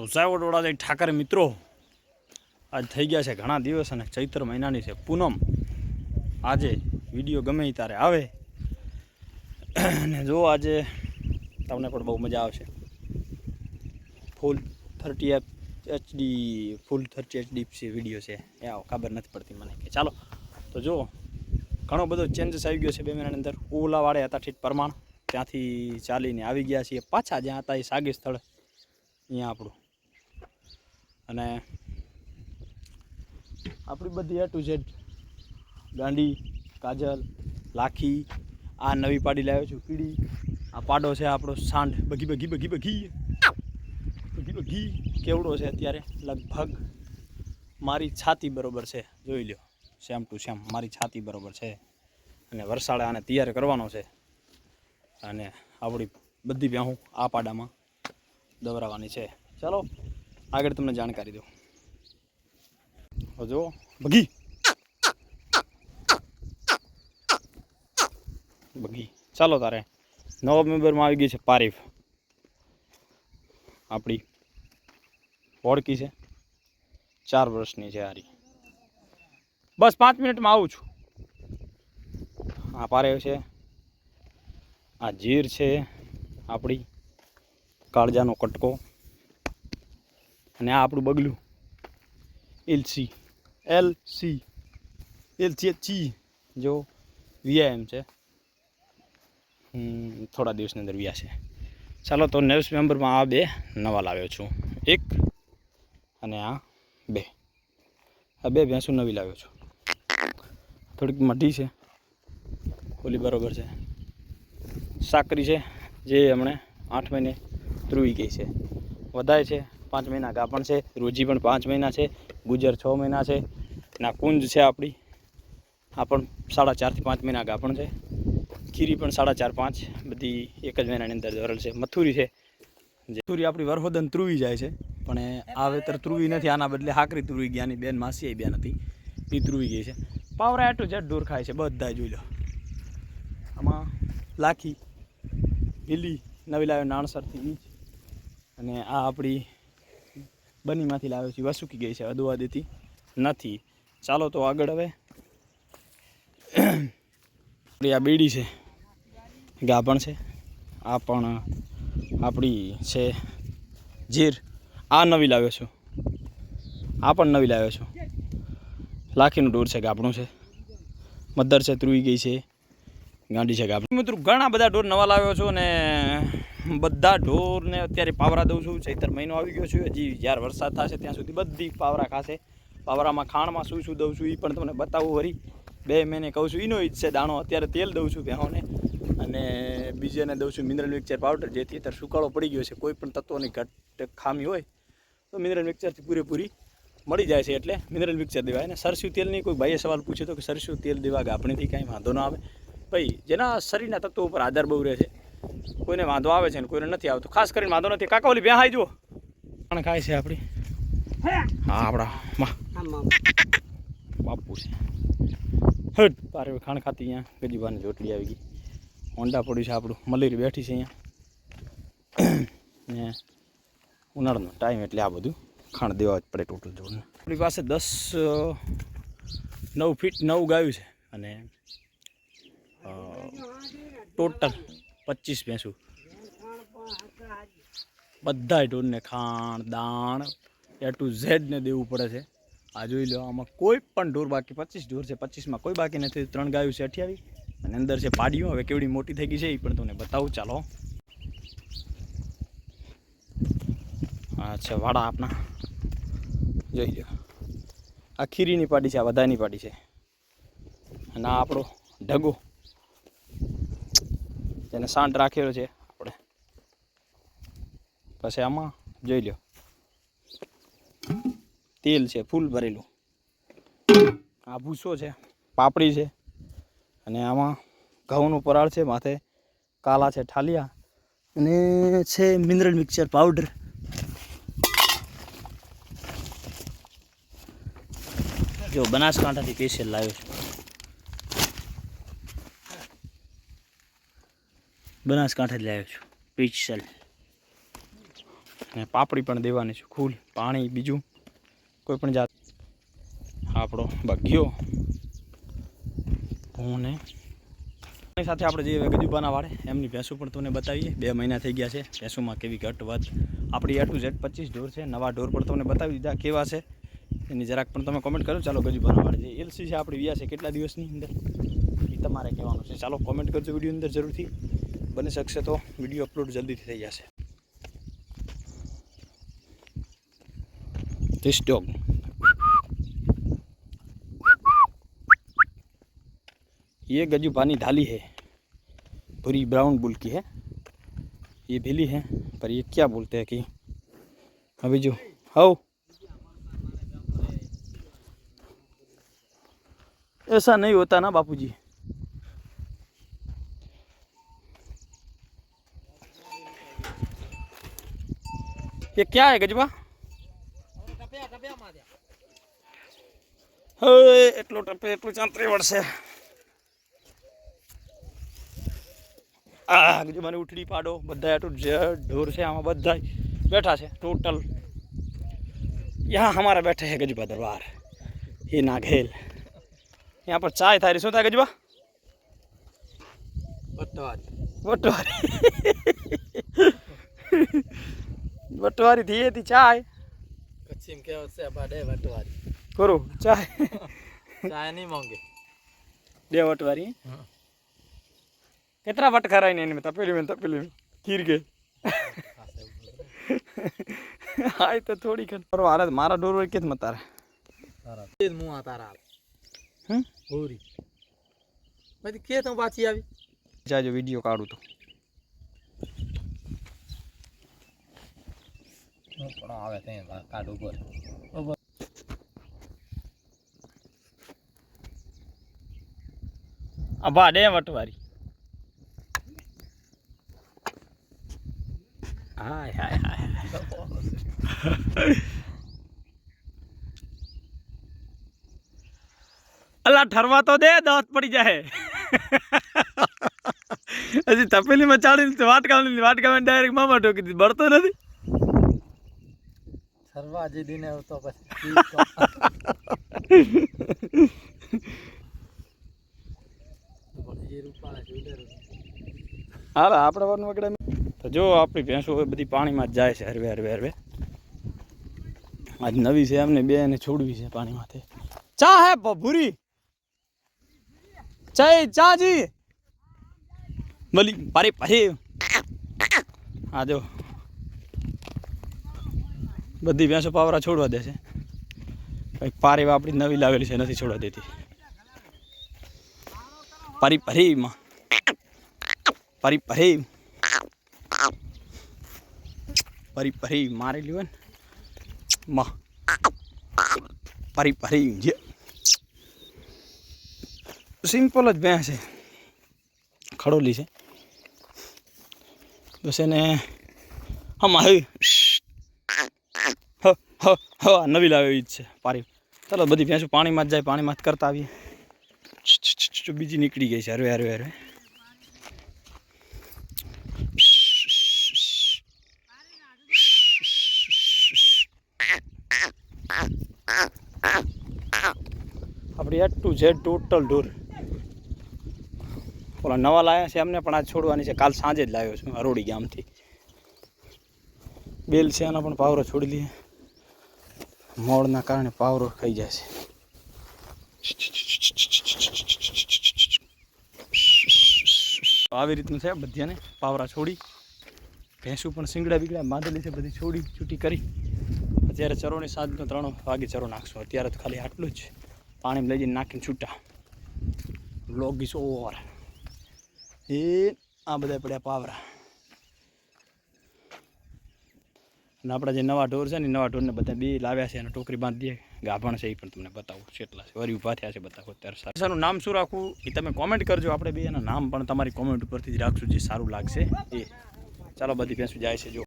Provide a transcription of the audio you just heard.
તો સાવડોળા જઈ ઠાકર મિત્રો. આજ થઈ ગયા છે ઘણા દિવસ અને ચૈત્ર મહિનાની છે પૂનમ. આજે વીડિયો ગમે ત્યારે આવે. અને જો આજે તમને પણ બહુ મજા આવશે. Full thirty HD full thirty HD video છે. એ આવો ખબર નથી પડતી મને કે ચાલો. તો જો, ઘણો બધો ચેન્જીસ આવી ગયો છે બે મહિનાની અંદર. ઓલાવાળે હતા ઠીક પ્રમાણ. ત્યાંથી ચાલીને આવી ગયા છીએ. પાછા જ્યાં હતા એ સાગી સ્થળ. અહીંયા આપણું અને આપણી બધી એ ટુ ઝેડ ગાંડી કાજલ, લાખી, આ નવી પાડી લાવ્યો છું કીડી આ પાડો છે આપણો સાંઢ. બગી બગી બગી બગી બગી બગી કેવડો છે અત્યારે? લગભગ મારી છાતી બરોબર છે. જોઈ લ્યો. Same to same. મારી છાતી બરોબર છે. અને વરસાળે આને તૈયાર કરવાનો છે. અને આપણી બધી ભેહું આ પાડામાં દવરાવાની છે. ચાલો. આગળ તમને જાણકારી હવે જો બગી. બગી. ચાલો તારે. નવેમ્બરમાં આવી ગઈ છે પારીફ. આપણી ઓળખી છે. ચાર વર્ષની છે હારી. બસ પાંચ મિનિટમાં આવું છું. આ પારેવ છે. આ જીર છે. આપણી કાળજાનો કટકો. અને આ આપણું બગલું. L C. L C. L C ચી જો વીઆઈએમ છે. થોડા દિવસની અંદર વ્યા છે. ચાલો, તો નેક્સ્ટ મેમ્બરમાં આ બે નવા લાવ્યો છું. એક અને આ બે. આ બે ભેંસું નવી લાવ્યો છું. થોડીક મઢી છે. ઓલી બરોબર છે. સાકરી છે, જે હમણે આઠ મહિને ધ્રુવી ગઈ છે. વધારે છે પાંચ મહિના ગાપણ છે, રોજી પણ પાંચ મહિના છે, ગુજર છ મહિના છે, ના કુંજ છે આપણી, આ પણ સાડા ચારથી પાંચ મહિના ગાપણ છે. ખીરી પણ સાડા ચાર પાંચ, બધી એક જ મહિનાની અંદર ધોરેલ છે. મથુરી છે. મથુરી આપણી વરહોદન ત્રુવી જાય છે, પણ આ વેતર ત્રુવી નથી, આના બદલે હાકરી ત્રુવી ગયા બેન, માસી બેન હતી, એ ત્રુવી ગઈ છે. પાવરા એટલું જટ દૂર ખાય છે બધા જોઈ લો. આમાં લાખી, લીલી, નવી લાવ્યો નાણસરથી ઈ અને આ આપણી બનીમાંથી લાવ્યો છે, વસુકી ગઈ છે અદવા દેતી નથી. ચાલો તો આગળ હવે. આ બીડી છે ગાભણ છે. આ પણ આપણી છે, જીર. આ નવી લાવ્યો છું. આ પણ નવી લાવ્યો છું. લાખીનું ડોર છે, ગાભણું છે. મદર છે, ત્રુઈ ગઈ છે. ગાંડી છે, ગાભણું. મિત્રો, ઘણા બધા ડોર નવા લાવ્યો છું અને બધા ઢોરને અત્યારે પાવરા દઉં છું. ચૈતર મહિનો આવી ગયો છે. હજી જ્યારે વરસાદ થશે ત્યાં સુધી બધી પાવરા ખાશે. પાવરામાં ખાણમાં શું શું દઉં છું એ પણ તમને બતાવું વળી બે મહિને કહું છું એનો જ છે દાણો. અત્યારે તેલ દઉં છું ભેહોને. અને બીજાને દઉં છું મિનરલ મિક્સર પાવડર જેથી અત્યારે સુકાળો પડી ગયો છે. કોઈ પણ તત્વોની ઘટ ખામી હોય, તો મિનરલ મિક્સરથી પૂરેપૂરી મળી જાય છે એટલે મિનરલ મિક્સર દેવાય. અને સરસ્યું તેલની કોઈ ભાઈએ સવાલ પૂછ્યો તો કે સરસ્યું તેલ દેવા ગાભણીથી કાંઈ વાંધો ના આવે. ભાઈ, જેના શરીરના તત્વો ઉપર આધાર બહુ રહે છે. કોઈને વાંધો આવે છે ને કોઈને નથી આવતો. ખાસ કરીને વાંધો નથી. કાકા ઓલી બેહાઈ જુઓ. પણ ખાય છે આપણી હા? આપણા બાપુ છે. હટ. તારે ખાણ ખાતી અહીંયા. ગજીબાની જોટડી આવી ગઈ. હોન્ડા પડ્યું છે આપણું. મલેરી બેઠી છે અહીંયા. ને ઉનાળાનો ટાઈમ એટલે આ બધું ખાણ દેવા જ પડે ટોટલ જોડને આપણી પાસે દસ નવ ફીટ નવ ગાયું છે. અને ટોટલ પચીસ ભેંસું. બધા ઢોરને ખાણ, દાણ, એ ટુ ઝેડને દેવું પડે છે. આ જોઈ લો, આમાં કોઈ પણ ઢોર બાકી, પચીસ ઢોર છે, પચીસમાં કોઈ બાકી નથી. ત્રણ ગાયું છે અઠ્યાવીસ અને અંદર છે પાડીઓ. હવે કેવડી મોટી થઈ ગઈ છે, એ પણ તમને બતાવું. ચાલો. અચ્છા વાડા આપણા જોઈ લો. આ ખીરીની પાડી છે, આ વધાની પાડી છે. અને આ આપણો ઢગો. જેને શાંત રાખેલો છે. આપણે પછી આમાં જોઈ લો તેલ છે, ફૂલ ભરેલું. આ ભૂસો છે, પાપડી છે, અને આમાં ઘઉંનું પરાળ છે, માથે કાલા છે, ઠાલિયા, અને છે મિનરલ મિક્સર પાવડર. જો બનાસકાંઠાથી પેશિયલ લાવ્યો છું. બનાસકાંઠા જ લાવ્યો છું. સ્પેશિયલ અને પાપડી પણ દેવાની છે. ખુલ. પાણી, બીજું કોઈ પણ જાત. આપણો બગ્યો હું ને એની સાથે આપણે જે ગજુબાના વાળે, એમની ભેંસું પણ તમને બતાવીએ. બે મહિના થઈ ગયા છે. ભેંસુમાં કેવી ઘટ વધ. આપણી એ ટુ ઝેડ પચીસ ઢોર છે. નવા ઢોર પણ તમને બતાવી દીધા કેવા છે. એની જરાક પણ તમે કોમેન્ટ કરો. ચાલો ગજુબાના વાળે જે એલસી છે, આપણી વ્યા છે. કેટલા દિવસની અંદર? એ તમારે કહેવાનું છે. ચાલો કોમેન્ટ કરજો વીડિયો અંદર જરૂરથી. બની શકશે તો વિડીયો અપલોડ જલ્દીથી થઈ જશે This dog. ये गजू पानी ढाली है पूरी ब्राउन बुल की है ये भेली है पर ये क्या बोलते हैं कि अभी जो हाउ ऐसा नहीं होता ना बापूजी ये क्या है गजबा હવે એટલો ટપે એટલું ચાંતરી વળશે આ બીજું મને ઉઠડી પાડો બધા એટલું જે ઢોર છે આમાં બધા બેઠા છે ટોટલ યહાં હમારા બેઠે હે ગજબા દરબાર ये नागेल यहाँ पर चाय थारी શું થાય ગજબા વટવારી વટવારી થઈ હતી ચાય. કચ્છી કે છે બાડે વટવારી. કરો? ચાય. ચાય નહીં માંગે બે વટવારી. કેટલા વટ ખરાય ને એને તપેલી મેં તપેલી ખીર કે. હા એ તો થોડી ખન પર હારે મારા ડોર હોય કેત મતારે તારા. તે મું આ તારા હમ? હોરી પછી કે તો પાછી આવી? જાજો વીડિયો કાઢું તો. પણ આવે ત્યાં કાઢ ઉપર. અભા ડે વટવારી અલા ઠરવા તો દે, દાંત પડી જાય. હજી તપેલીમાં ચાડીને વાટકા વાટકા ડાયરેક્ટ મામા ઠોકી દીધી. બળતો નથી? સરવા દીને આવતો પછી હારે આપણે વાનું વગડે તો જો આપણી ભેંસો હવે બધી પાણીમાં જ જાય છે હરવે હરવે હરવે. આજ નવી છે એમને બે એને છોડવી છે પાણીમાંથી. ચા હે ભૂરી ચા ચા જી બલી પારી પારી આ જો બધી ભેંસો પાવરા છોડવા દે છે. કંઈક પારી આપણી નવી લાવેલી છે, નથી છોડવા દેતી. પારી પરીમાં. પરી પરી પરી પરી મારી ને. માં. પરી પરી જે. સિમ્પલ જ ભેંસ છે. ખડોલી છે. બસ એને હા આવી. હ હ નવી લાવે જ છે, પારી. ચાલો બધી ભેંસો પાણીમાં જ જાય, પાણીમાં જ કરતા આવીએ. બીજી નીકળી ગઈ છે, હરવે હરવે હરવે. આપણી એટલું ઝેડ ટોટલ ઢોર. ઓલા નવા લાવ્યા છે એમને પણ આજ છોડવાની છે. કાલ સાંજે જ લાવ્યો છું અરોડી ગામથી. બેલ છે એનો પણ પાવરો છોડી લઈએ મોડના કારણે પાવરો ખાઈ જાય છે. આવી રીતનું છે બધાને પાવરા છોડી. ભેંસું પણ સિંગડા બીગડા બાંધેલી છે, બધી છોડી છૂટી કરી. અત્યારે ચરોની સાંજનો ત્રણ વાગે ચરો નાખશું. અત્યારે તો ખાલી આટલું જ. પાણીમાં લઈ જઈને નાખીને છૂટા. લોગ ઇઝ ઓવર એ આ બધા પડ્યા પાવરા. અને આપણા જે નવા ઢોર છે ને નવા ઢોરને બધા બે લાવ્યા છે અને ટોકરી બાંધી દે ગાભણ છે એ પણ તમને બતાવું કેટલા છે વરી ઊભા થયા છે બતાવો અત્યારે સારું. નામ શું રાખવું? એ તમે કોમેન્ટ કરજો આપણે બે એના નામ પણ તમારી કોમેન્ટ ઉપરથી જ રાખશું, જે સારું લાગશે એ. ચાલો બધી ભેંસું જાય છે, જો.